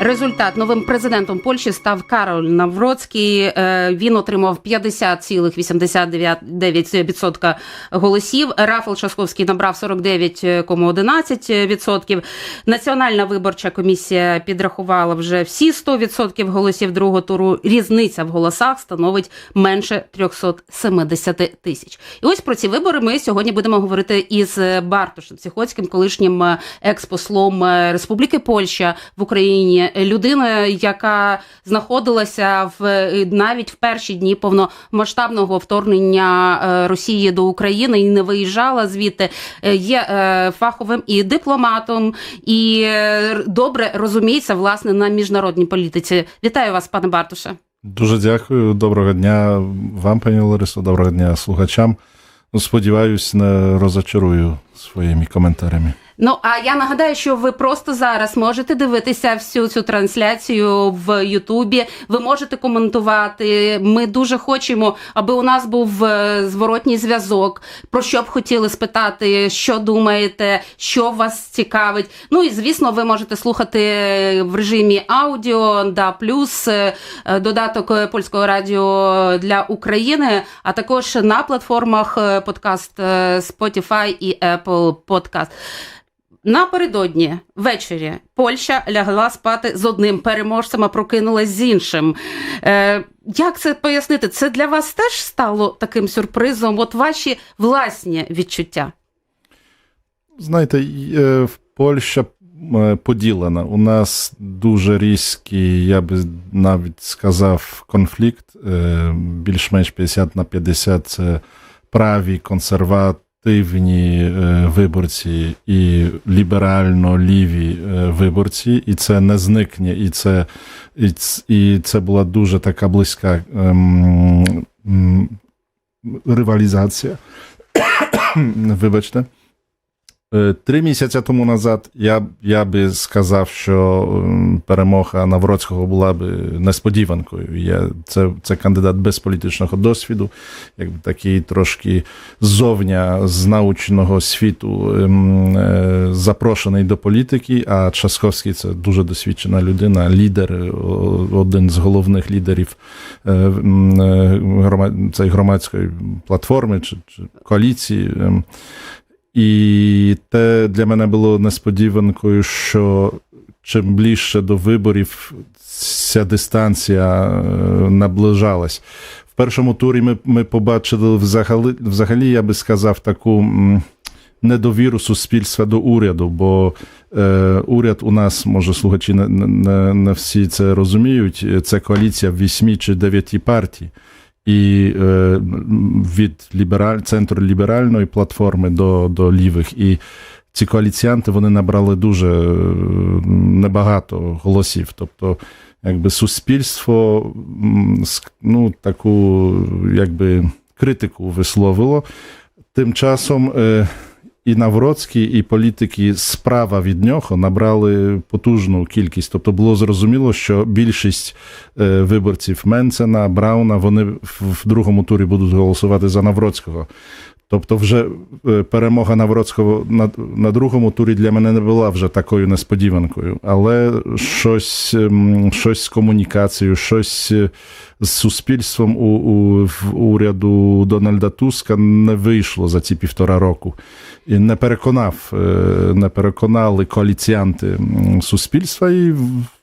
Результат новим президентом Польщі став Кароль Навроцький. Е, Він отримав 50,89% голосів. Рафал Шасковський набрав 49,11%. Національна виборча комісія підрахувала вже всі 100% голосів другого туру. Різниця в голосах становить менше 370 тисяч. І ось про ці вибори ми сьогодні будемо говорити із Бартошем Сіхоцьким, колишнім е, експослом е, Республіки Польща в Україні. Людина, яка знаходилася в навіть в перші дні повномасштабного вторгнення е, Росії до України і не виїжджала звідти, е, є е, фаховим і дипломатом, і е, добре розуміється власне на міжнародній політиці. Вітаю вас, пане Бартуше. Дуже дякую. Доброго дня вам, пані Ларисо, доброго дня слухачам. Ну, Сподіваюсь, не розочарую своїми коментарями. Ну а я нагадаю, що ви просто зараз можете дивитися всю цю трансляцію в Ютубі. Ви можете коментувати. Ми дуже хочемо, аби у нас був е, зворотній зв'язок. Про що б хотіли спитати, що думаєте, що вас цікавить. Ну і звісно, ви можете слухати в режимі аудіо, да плюс е, додаток польського радіо для України, а також на платформах е, подкаст е, Spotify і Apple Podcast. Напередодні ввечері Польща лягла спати з одним переможцем, а прокинулась з іншим. Е, Як це пояснити? Це для вас теж стало таким сюрпризом? От ваші власні відчуття? Знаєте, е, Польща е, поділена. У нас дуже різкий, я би навіть сказав, конфлікт. е, Більш-менш 50 на 50 це праві консервативні е, виборці і ліберально-ліві е, виборці, і це не зникне, і це, і, це була дуже така близька ем, м, ривалізація. Вибачте. Е, Три місяці тому назад я, я би сказав, що ем, перемога Навроцького була б несподіванкою. Я, це, це кандидат без політичного досвіду, якби такий трошки ззовня з научного світу ем, е, запрошений до політики. А Часковський це дуже досвідчена людина, лідер, один з головних лідерів е, е, цієї громадської платформи чи, чи коаліції. І те для мене було несподіванкою, що чим ближче до виборів ця дистанція е, наближалась. В першому турі ми, ми побачили взагалі, взагалі, я би сказав, таку недовіру суспільства до уряду, бо е, уряд у нас, може, слухачі не, не, не всі це розуміють, це коаліція вісьмі чи дев'яти партій. І е, від лібераль, центру ліберальної платформи до, до лівих. І ці коаліціянти вони набрали дуже е, небагато голосів. Тобто, якби суспільство ну, таку якби критику висловило. Тим часом е, і Навроцький, і політики справа від нього набрали потужну кількість. Тобто було зрозуміло, що більшість е, виборців Менцена, Брауна, вони в в другому турі будуть голосувати за Навроцького. Тобто, вже е, перемога Навроцького на, на другому турі для мене не була вже такою несподіванкою, але щось, ем, щось з комунікацією, щось е, з суспільством у, у в уряду Дональда Туска не вийшло за ці півтора року. І не переконав, е, не переконали коаліціянти суспільства, і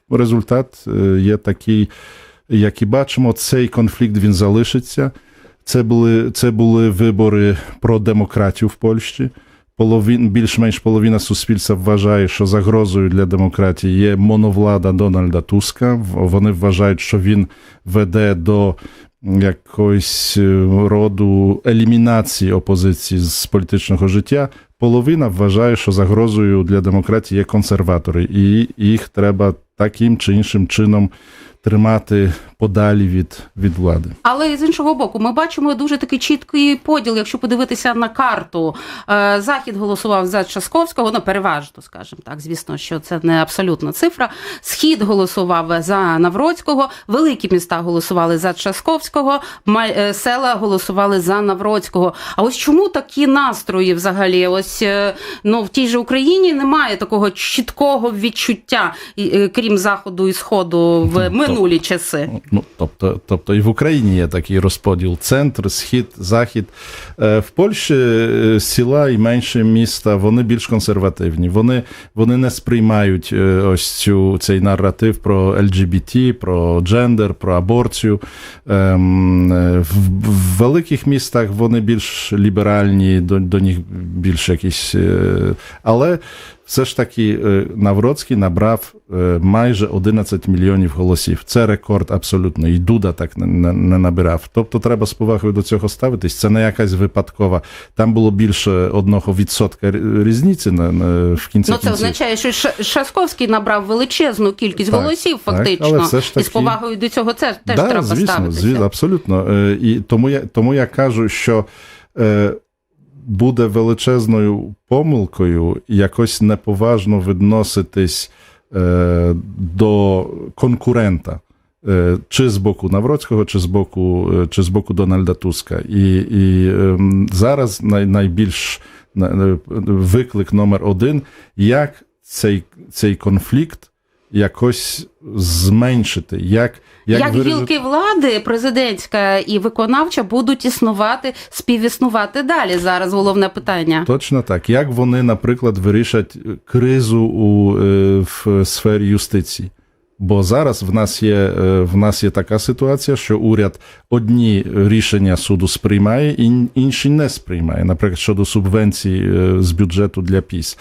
результат є такий, як і бачимо, цей конфлікт він залишиться. Це були, це були вибори про демократію в Польщі. Половін, більш-менш половина суспільства вважає, що загрозою для демократії є моновлада Дональда Туска. Вони вважають, що він веде до якоїсь е, роду елімінації опозиції з політичного життя. Половина вважає, що загрозою для демократії є консерватори, і їх треба таким чи іншим чином тримати подалі від, від влади. Але з іншого боку, ми бачимо дуже такий чіткий поділ. Якщо подивитися на карту, Е, захід голосував за Часковського, ну переважно, скажімо так. Звісно, що це не абсолютна цифра. Схід голосував за Навроцького, великі міста голосували за Часковського, е, села голосували за Навроцького. А ось чому такі настрої взагалі? Ось е, ну в тій же Україні немає такого чіткого відчуття. Крім заходу і сходу в минулі часи. Ну, тобто, тобто і в Україні є такий розподіл: центр, схід, захід. Е, В Польщі е, села і менші міста вони більш консервативні. Вони, вони не сприймають е, ось цю цей наратив про LGBT, про джендер, про аборцію. Ем, В, великих містах вони більш ліберальні, до, до них більш якісь. Але все ж таки е, Навроцький набрав е, майже 11 мільйонів голосів. Це рекорд абсолютно. І Дуда так не, набирав. Тобто треба з повагою до цього ставитись. Це не якась випадкова. Там було більше одного відсотка різниці на, на, в кінці. Ну, це означає, що Шасковський набрав величезну кількість Так, голосів, так, фактично, але все ж і з повагою до цього це теж да, треба звісно, ставитися. звісно, абсолютно. Е, І тому я, тому я кажу, що буде величезною помилкою якось неповажно відноситись е, до конкурента. е, Чи з боку Навроцького, чи з боку, е, чи з боку Дональда Туска. І, і ем, зараз най, найбільш виклик номер один, як цей, цей конфлікт якось зменшити, як, як, Як, виразити- гілки влади, президентська і виконавча, будуть існувати, співіснувати далі. Зараз головне питання. Точно так. Як вони, наприклад, вирішать кризу у, е, в сфері юстиції? Бо зараз в нас є е, в нас є така ситуація, що уряд одні рішення суду сприймає, ін- інші не сприймає. Наприклад, щодо субвенцій е, з бюджету для ПІС.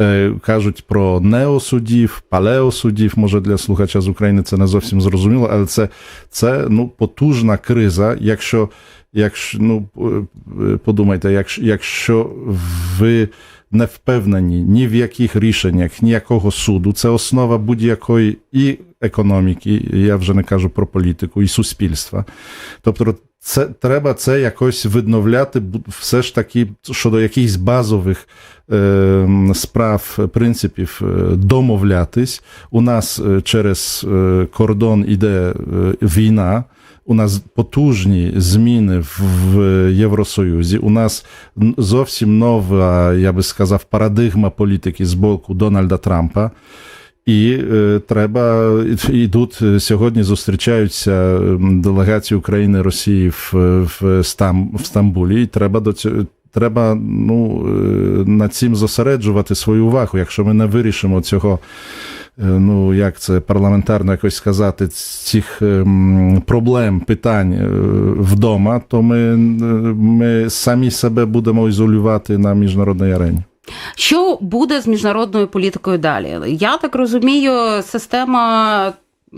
Е, Кажуть про неосудів, палеосудів. Може для слухача з України це не зовсім зрозуміло, але це, це ну, потужна криза. Якщо, якщо ну, подумайте, якщо, якщо ви не впевнені ні в яких рішеннях, ніякого суду. Це основа будь-якої і економіки, я вже не кажу про політику, і суспільства. Тобто, це треба це якось відновляти, все ж таки щодо якихось базових е, справ, принципів е, домовлятись. У нас е, через е, кордон іде війна. У нас потужні зміни в, Євросоюзі. У нас зовсім нова, я би сказав, парадигма політики з боку Дональда Трампа. І е, треба йдуть сьогодні. Зустрічаються делегації України Росії в, в, Стам, в Стамбулі. І треба до цього. Треба ну, е, над цим зосереджувати свою увагу. Якщо ми не вирішимо цього, ну як це парламентарно якось сказати, цих ем, проблем, питань е, вдома, то ми, е, ми самі себе будемо ізолювати на міжнародній арені. Що буде з міжнародною політикою далі? Я так розумію, система.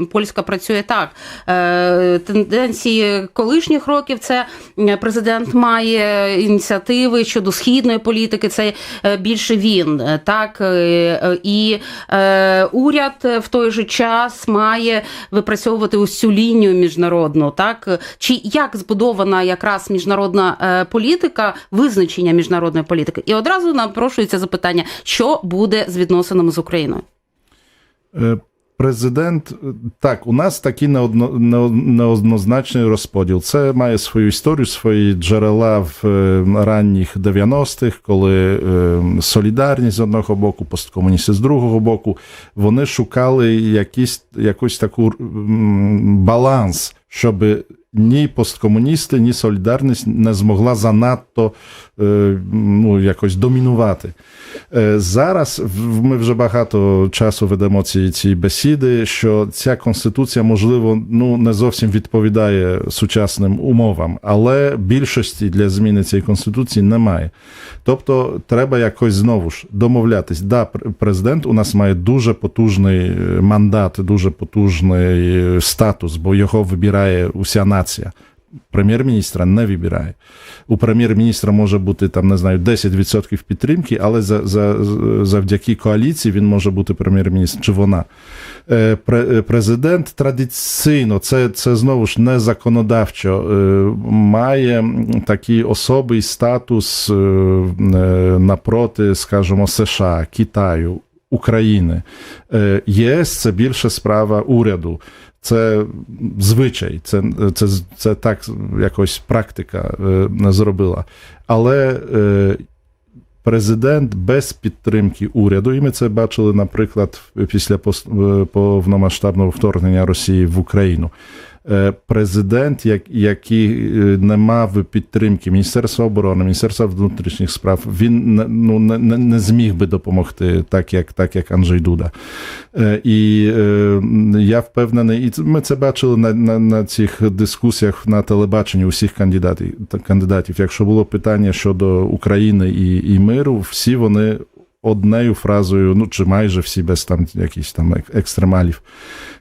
Польська працює так. Е, Тенденції колишніх років це е, президент має ініціативи щодо східної політики. Це е, більше він. Так і уряд в той же час має випрацьовувати ось цю лінію міжнародну. Так чи як збудована якраз міжнародна політика, визначення міжнародної політики? І одразу напрошується запитання, що буде з відносинами з Україною? Президент, е, так, у нас такий неодно, не- неоднозначний розподіл. Це має свою історію, свої джерела в е, ранніх 90-х, коли е, солідарність з одного боку, посткомуністи з другого боку, вони шукали якісь, якусь таку баланс, щоб ні посткомуністи, ні солідарність не змогла занадто е, ну, якось домінувати. Е, Зараз ми вже багато часу ведемо ці, ці бесіди, що ця конституція, можливо, ну не зовсім відповідає сучасним умовам, але більшості для зміни цієї конституції немає. Тобто, треба якось знову ж домовлятись. Да, президент у нас має дуже потужний е, мандат, дуже потужний статус, бо його вибирає уся нація. Прем'єр-міністра не вибирає. У прем'єр-міністра може бути там, не знаю, 10% підтримки, але за, за, завдяки коаліції він може бути прем'єр-міністр чи вона. Е, е, Президент традиційно, це, це знову ж не законодавчо, е, має такий особий статус напроти, скажімо, США, Китаю, України. ЄС це більше справа уряду. Це звичай, це, це, це так якось практика е, зробила. Але е, президент без підтримки уряду, і ми це бачили, наприклад, після е, повномасштабного вторгнення Росії в Україну. Е, Президент, як- який е, не мав підтримки Міністерства оборони, Міністерства внутрішніх справ, він ну, не, не, зміг би допомогти, так як, так як Анджей Дуда. Е, І я впевнений, і ми це бачили на, на, на цих дискусіях на телебаченні усіх кандидатів, кандидатів. Якщо було питання щодо України і, і миру, всі вони однею фразою, ну чи майже всі без там якихось там екстремалів,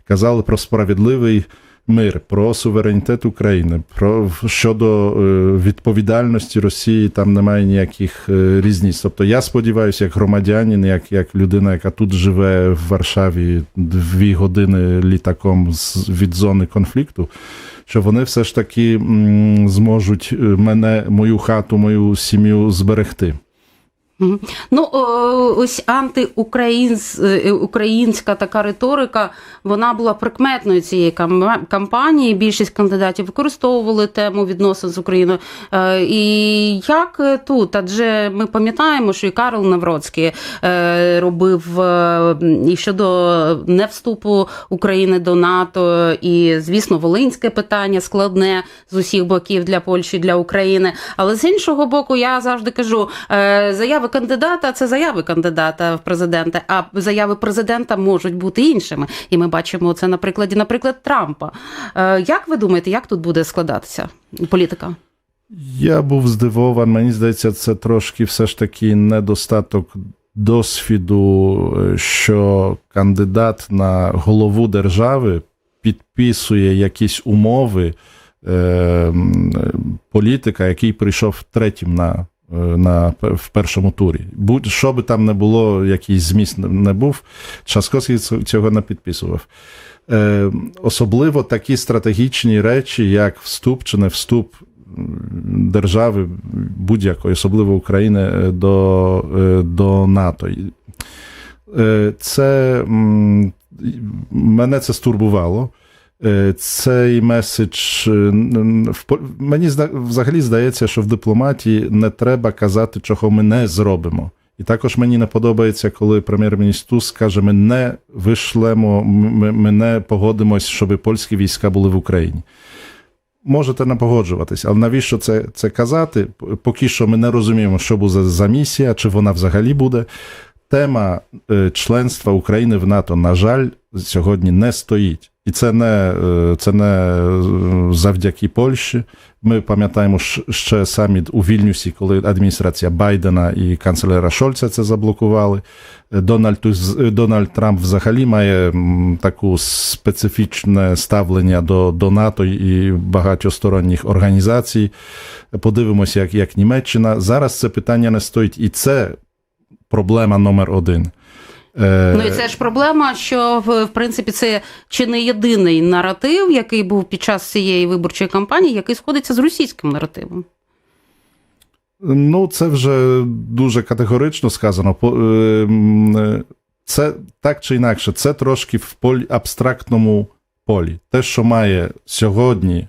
казали про справедливий. Мир про суверенітет України, про щодо е, відповідальності Росії, там немає ніяких е, різниць. Тобто я сподіваюся, як громадянин, як, як людина, яка тут живе в Варшаві дві години літаком з, від зони конфлікту, що вони все ж таки зможуть е, мене, мою хату, мою сім'ю зберегти. Ну, ось антиукраїнська така риторика, вона була прикметною цієї кам- кампанії. Більшість кандидатів використовували тему відносин з Україною. Е, І як е, тут? Адже ми пам'ятаємо, що і Карл Навроцький е, робив е, і щодо невступу України до НАТО, і, звісно, волинське питання складне з усіх боків для Польщі, для України. Але з іншого боку, я завжди кажу, е, заяви кандидата це заяви кандидата в президенти, а заяви президента можуть бути іншими. І ми бачимо це на прикладі, наприклад, Трампа. Е, Як ви думаєте, як тут буде складатися політика? Я був здивований, мені здається, це трошки все ж таки недостаток досвіду, е, що кандидат на голову держави підписує якісь умови е, політика, який прийшов третім на. Е, На в першому турі. Будь що би там не було, який зміст не- був, Часковський цього не підписував. Е, особливо такі стратегічні речі, як вступ чи не вступ держави будь-якої, особливо України, е, до, е, до НАТО. Е, Це мене це стурбувало. Е, Цей меседж е, мені взагалі здається, що в дипломатії не треба казати, чого ми не зробимо. І також мені не подобається, коли прем'єр-міністр Туск каже: ми не вишлемо, ми, ми не погодимось, щоб польські війська були в Україні. Можете не погоджуватись, але навіщо це, це казати? Поки що ми не розуміємо, що буде за місія, чи вона взагалі буде. Тема е, членства України в НАТО, на жаль, сьогодні не стоїть. І це не, е, це не е, завдяки Польщі. Ми пам'ятаємо ще саміт у Вільнюсі, коли адміністрація Байдена і канцлера Шольца це заблокували. Е, Дональд, Дональд Трамп взагалі має таку специфічне ставлення до, до НАТО і багатосторонніх організацій. Подивимося, як, як Німеччина. Зараз це питання не стоїть, і це проблема номер один. Е, Ну і це ж проблема, що в, принципі це чи не єдиний наратив, який був під час цієї виборчої кампанії, який сходиться з російським наративом. Ну, це вже дуже категорично сказано. Е, е, Це так чи інакше, це трошки в полі абстрактному полі. Те, що має сьогодні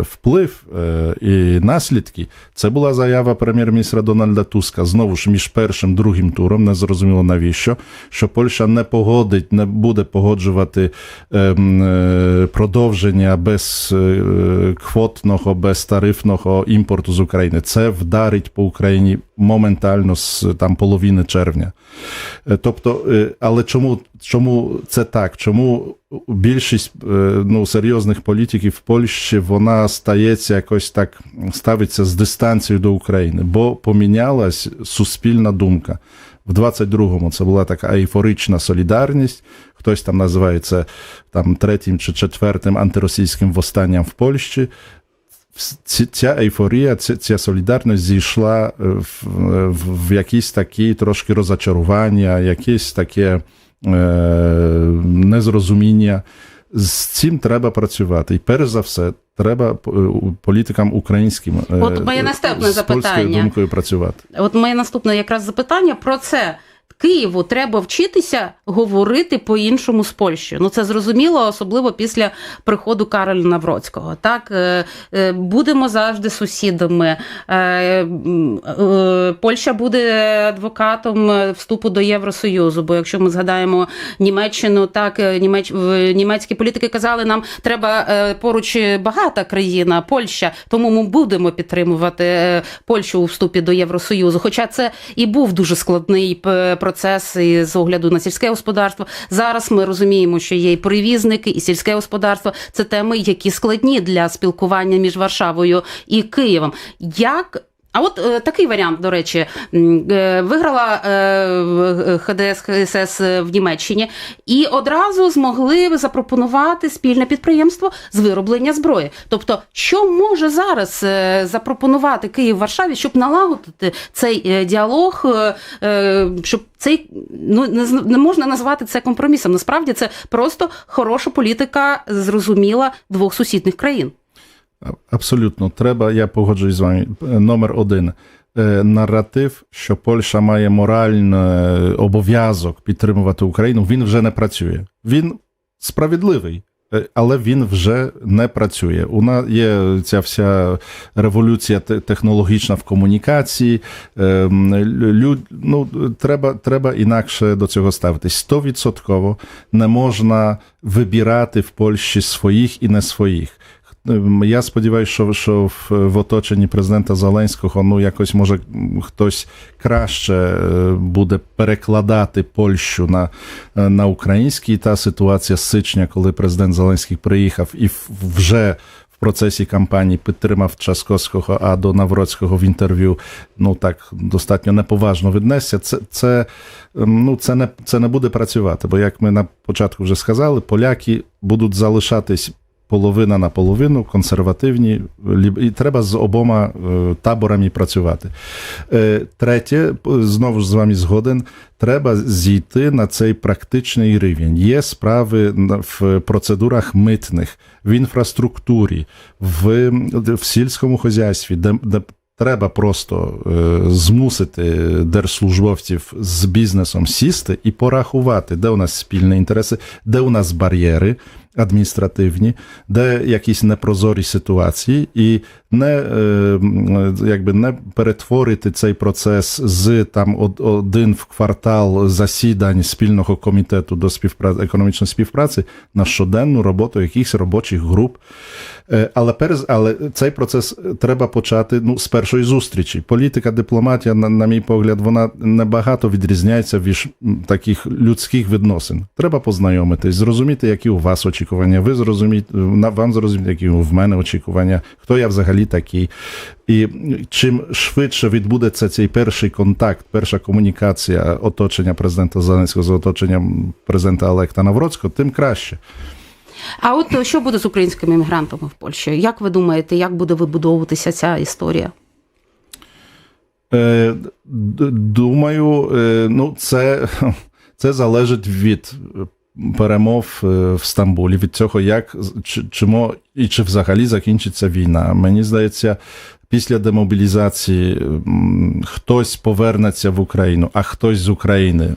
вплив е, і наслідки, це була заява прем'єр-міністра Дональда Туска знову ж між першим другим туром. Не зрозуміло навіщо, що Польща не погодить, не буде погоджувати е, м, е, продовження без е, квотного, безтарифного імпорту з України. Це вдарить по Україні моментально з там половини червня. Е, Тобто, е, але чому, чому це так? Чому більшість е, ну, серйозних політиків в Польщі вона стається якось так, ставиться з дистанцією до України, бо помінялась суспільна думка. В 22-му це була така ейфорична солідарність. Хтось там називає це там третім чи четвертим антиросійським восстанням в Польщі. Ця ейфорія, ця, солідарність зійшла е, в, в, в якісь такі трошки розочарування, якесь таке е, незрозуміння. З цим треба працювати. І перш за все, треба е, політикам українським е, От моє наступне з запитання. думкою працювати. От моє наступне якраз запитання про це. Києву треба вчитися говорити по-іншому з Польщею. Ну це зрозуміло, особливо після приходу Кароля Навроцького. Так е, е, будемо завжди сусідами. Е, Польща буде адвокатом вступу до Євросоюзу. Бо якщо ми згадаємо Німеччину, так німеч... німецькі політики казали, нам треба поруч багата країна, Польща, тому ми будемо підтримувати Польщу у вступі до Євросоюзу. Хоча це і був дуже складний процес з огляду на сільське господарство. Зараз ми розуміємо, що є і привізники, і сільське господарство. Це теми, які складні для спілкування між Варшавою і Києвом. Як а от е, такий варіант, до речі, е, виграла е, ХДС ХСС в Німеччині і одразу змогли запропонувати спільне підприємство з вироблення зброї. Тобто, що може зараз е, запропонувати Київ Варшаві, щоб налагодити цей е, діалог, е, щоб цей ну не, не можна назвати це компромісом. Насправді це просто хороша політика, зрозуміла двох сусідних країн. Абсолютно, треба, я погоджуюсь з вами. Номер один. Наратив, що Польща має моральний обов'язок підтримувати Україну, він вже не працює. Він справедливий, але він вже не працює. У нас є ця вся революція технологічна в комунікації. Люд, ну, Треба треба інакше до цього ставитись. Стовідсотково не можна вибирати в Польщі своїх і не своїх. Я сподіваюся, що що в, оточенні президента Зеленського ну якось може хтось краще буде перекладати Польщу на на український. Та ситуація з сичня, коли президент Зеленський приїхав і вже в процесі кампанії підтримав Часковського, а до Навроцького в інтерв'ю ну так достатньо неповажно віднесся. Це це, ну, це, не, це не буде працювати. Бо як ми на початку вже сказали, поляки будуть залишатись половина на половину, консервативні, і треба з обома е, таборами працювати. Е, третє, знову ж з вами згоден, треба зійти на цей практичний рівень. Є справи в процедурах митних, в інфраструктурі, в, в сільському хозяйстві, де, де Треба просто е, змусити держслужбовців з бізнесом сісти і порахувати, де у нас спільні інтереси, де у нас бар'єри, адміністративні, де якісь непрозорі ситуації, і не якби не перетворити цей процес з там один в квартал засідань спільного комітету до співпраці економічної співпраці на щоденну роботу якихось робочих груп. Але перез, але цей процес треба почати ну, з першої зустрічі. Політика, дипломатія, на, на мій погляд, вона небагато відрізняється від таких людських відносин. Треба познайомитись, зрозуміти, які у вас очікування. Ви зрозумієте, вам зрозуміти, які в мене очікування, хто я взагалі такий. І чим швидше відбудеться цей перший контакт, перша комунікація оточення президента Зеленського з оточенням президента Олекта Навроцького, тим краще. А от що буде з українськими іммігрантами в Польщі? Як ви думаєте, як буде вибудовуватися ця історія? Е, думаю, е, ну це, це залежить від перемов е, в Стамбулі, від цього, як чимо, і чи взагалі закінчиться війна. Мені здається, після демобілізації хтось повернеться в Україну, а хтось з України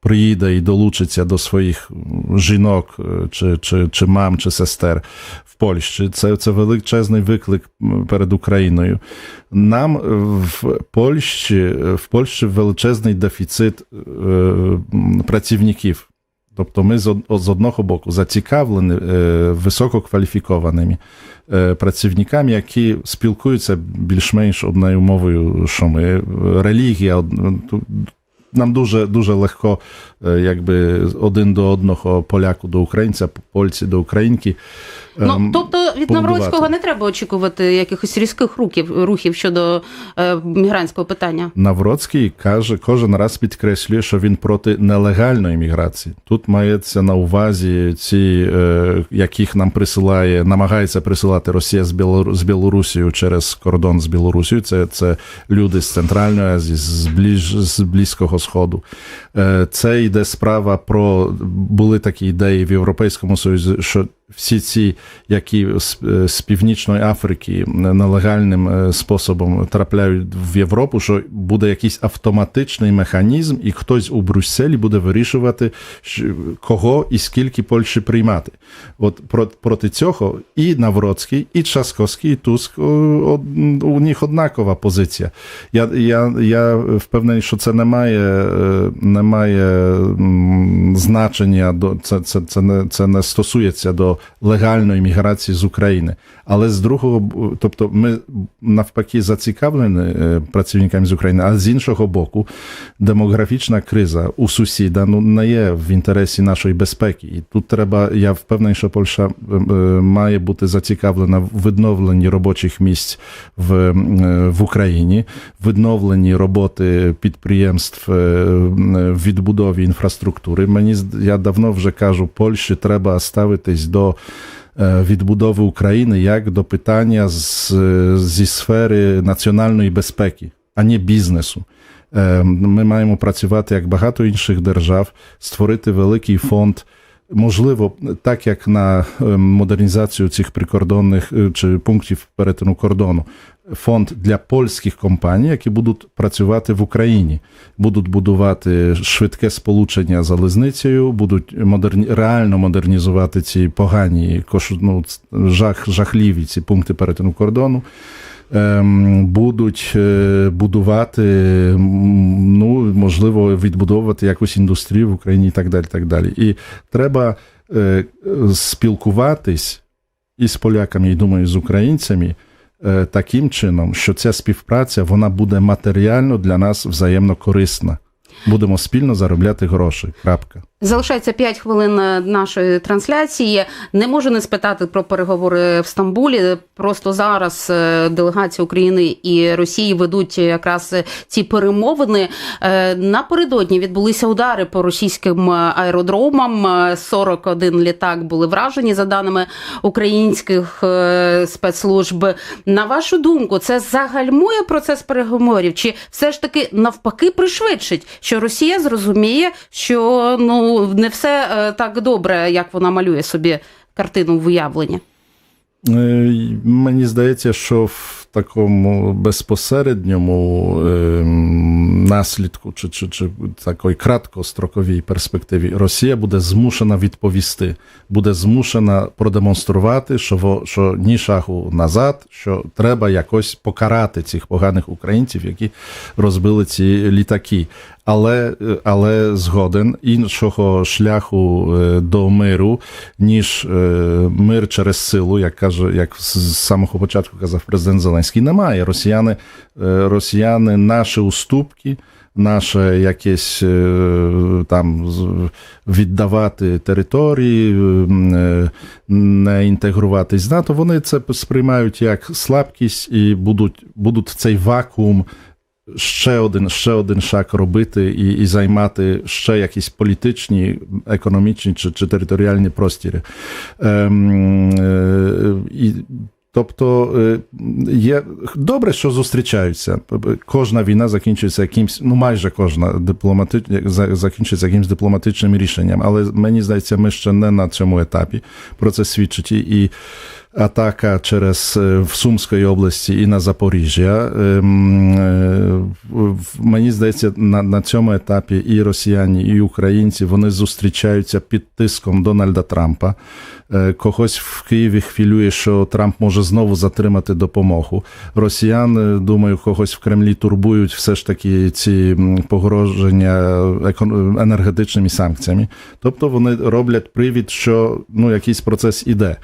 приїде і долучиться до своїх жінок, чи чи, чи мам, чи сестер в Польщі. Це це величезний виклик перед Україною. Нам в Польщі в Польщі величезний дефіцит працівників. Тобто ми з одного боку зацікавлені висококваліфікованими працівниками, які спілкуються більш-менш одною мовою, що ми релігія нам дуже дуже легко, якби один до одного поляку до українця, польці до українки. Ну ем, тобто від Навроцького не треба очікувати якихось різких рухів рухів щодо е, мігрантського питання. Навроцький каже, кожен раз підкреслює, що він проти нелегальної міграції. Тут мається на увазі ці, е, яких нам присилає, намагається присилати Росія з Білору, з Білорусією через кордон з Білорусією. Це це люди з Центральної Азії, з ближ, з Близького Сходу. Е, це йде справа про були такі ідеї в Європейському Союзі, що всі ці, які з, з Північної Африки нелегальним е, способом трапляють в Європу, що буде якийсь автоматичний механізм, і хтось у Брюсселі буде вирішувати, кого і скільки Польщі приймати. От про- проти цього і Навроцький, і Часкowski, і Туск у них однакова позиція. Я, я, я впевнений, що це не має, е, не має значення це, це, це, не, це не стосується до легальної міграції з України. Але з другого, тобто, ми навпаки зацікавлені е, працівниками з України, а з іншого боку, демографічна криза у сусіда ну не є в інтересі нашої безпеки. І тут треба, я впевнений, що Польща е, е, має бути зацікавлена в відновленні робочих місць в, в Україні, відновленні роботи підприємств в відбудові інфраструктури. Мені я давно вже кажу, Польщі треба ставитись до е, відбудови України як до питання з, зі сфери національної безпеки, а не бізнесу. Е, Ми маємо працювати як багато інших держав, створити великий фонд. Можливо, так як на е, модернізацію цих прикордонних е, чи пунктів перетину кордону, фонд для польських компаній, які будуть працювати в Україні, будуть будувати швидке сполучення залізницею, будуть модерні... реально модернізувати ці погані ну, жах... жахливі ці пункти перетину кордону. Ем, будуть е, будувати, ну, можливо, відбудовувати якусь індустрію в Україні і так далі. так далі. І треба е, спілкуватись із поляками, і думаю, з українцями е, таким чином, що ця співпраця вона буде матеріально для нас взаємно корисна. Будемо спільно заробляти гроші. Крапка. Залишається 5 хвилин е, нашої трансляції. Не можу не спитати про переговори в Стамбулі. Просто зараз е, делегація України і Росії ведуть якраз е, ці перемовини. Напередодні відбулися удари по російським аеродромам. Е, 41 літак були вражені за даними українських спецслужб. На вашу думку, це загальмує процес переговорів? Чи все ж таки навпаки пришвидшить, що Росія зрозуміє, що ну не все е, так добре, як вона малює собі картину в уявленні? Е, Мені здається, що такому безпосередньому ем, наслідку чи, чи, чи такої краткостроковій перспективі Росія буде змушена відповісти, буде змушена продемонструвати, що, що ні шагу назад, що треба якось покарати цих поганих українців, які розбили ці літаки. Але, але згоден іншого шляху е, до миру, ніж е, мир через силу, як каже, як з самого початку казав президент Зеленський, немає. Росіяни, е, росіяни наші уступки, наше якесь е, там віддавати території, е, не інтегруватись з НАТО, вони це сприймають як слабкість і будуть, будуть цей вакуум ще один, ще один шаг робити і, і займати ще якісь політичні, економічні чи, чи територіальні простіри. Ем, е, і, Тобто е, є добре, що зустрічаються. Кожна війна закінчується якимсь, ну майже кожна дипломати... закінчується якимсь дипломатичним рішенням. Але мені здається, ми ще не на цьому етапі. Про це свідчить і- і атака через е, в Сумської області і на Запоріжжя. Ем, е, Мені здається, на, на цьому етапі і росіяни, і українці вони зустрічаються під тиском Дональда Трампа. Е, Когось в Києві хвилює, що Трамп може знову затримати допомогу. Росіяни, думаю, когось в Кремлі турбують все ж таки ці погроження енергетичними санкціями. Тобто вони роблять привід, що ну, якийсь процес іде.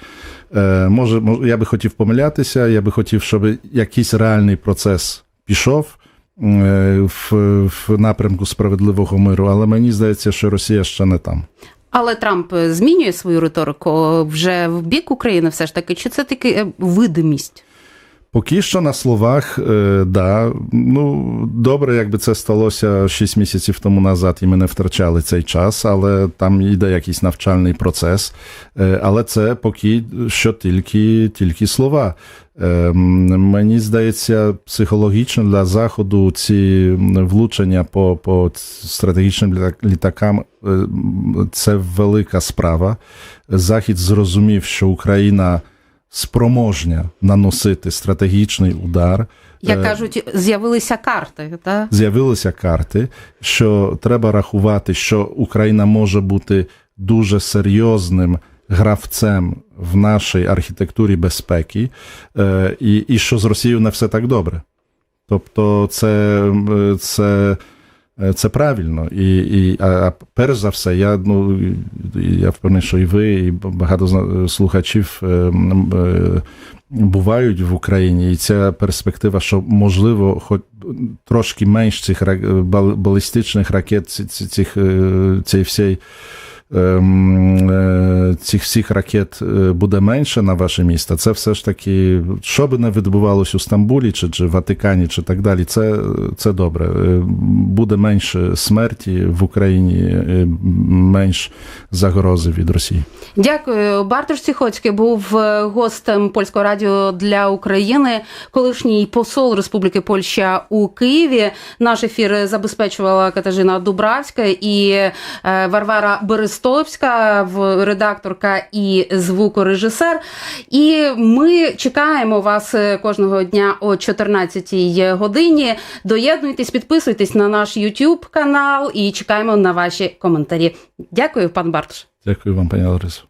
Е, Може, я би хотів помилятися, я би хотів, щоб якийсь реальний процес пішов е, в, в напрямку справедливого миру, але мені здається, що Росія ще не там. Але Трамп е, змінює свою риторику вже в бік України, все ж таки, чи це таки видимість? Поки що на словах, е, да. Ну, добре, якби це сталося 6 місяців тому назад, і ми не втрачали цей час, але там йде якийсь навчальний процес. Е, але це поки що тільки, тільки слова. Е, Мені здається, психологічно для Заходу ці влучення по, по стратегічним літакам е, це велика справа. Захід зрозумів, що Україна спроможня наносити стратегічний удар. Як Е, кажуть, з'явилися карти. Та? З'явилися карти, що треба рахувати, що Україна може бути дуже серйозним гравцем в нашій архітектурі безпеки, е, і, і що з Росією не все так добре. Тобто, це, е, це, це правильно. І, і, а, перш за все, я, ну, я впевнений, що і ви, і багато слухачів. е, е, Бувають в Україні, і ця перспектива, що можливо, хоч трошки менш цих балістичних ракет, цих, е, цієї всієї е, цих всіх ракет е, буде менше на ваше місто, це все ж таки, що би не відбувалось у Стамбулі чи, чи Ватикані, чи так далі, це, це добре. Е, Буде менше смерті в Україні, е, менш загрози від Росії. Дякую. Бартош Ціхоцький був е, гостем польського радіо для України, колишній посол Республіки Польща у Києві. Наш ефір забезпечувала Катажина Дубравська і е, Варвара Берестовська, в- редакторка і звукорежисер. І ми чекаємо вас е, кожного дня о 14-й годині. Доєднуйтесь, підписуйтесь на наш YouTube канал і чекаємо на ваші коментарі. Дякую, пан Бартуш. Дякую вам, пані Ларисо.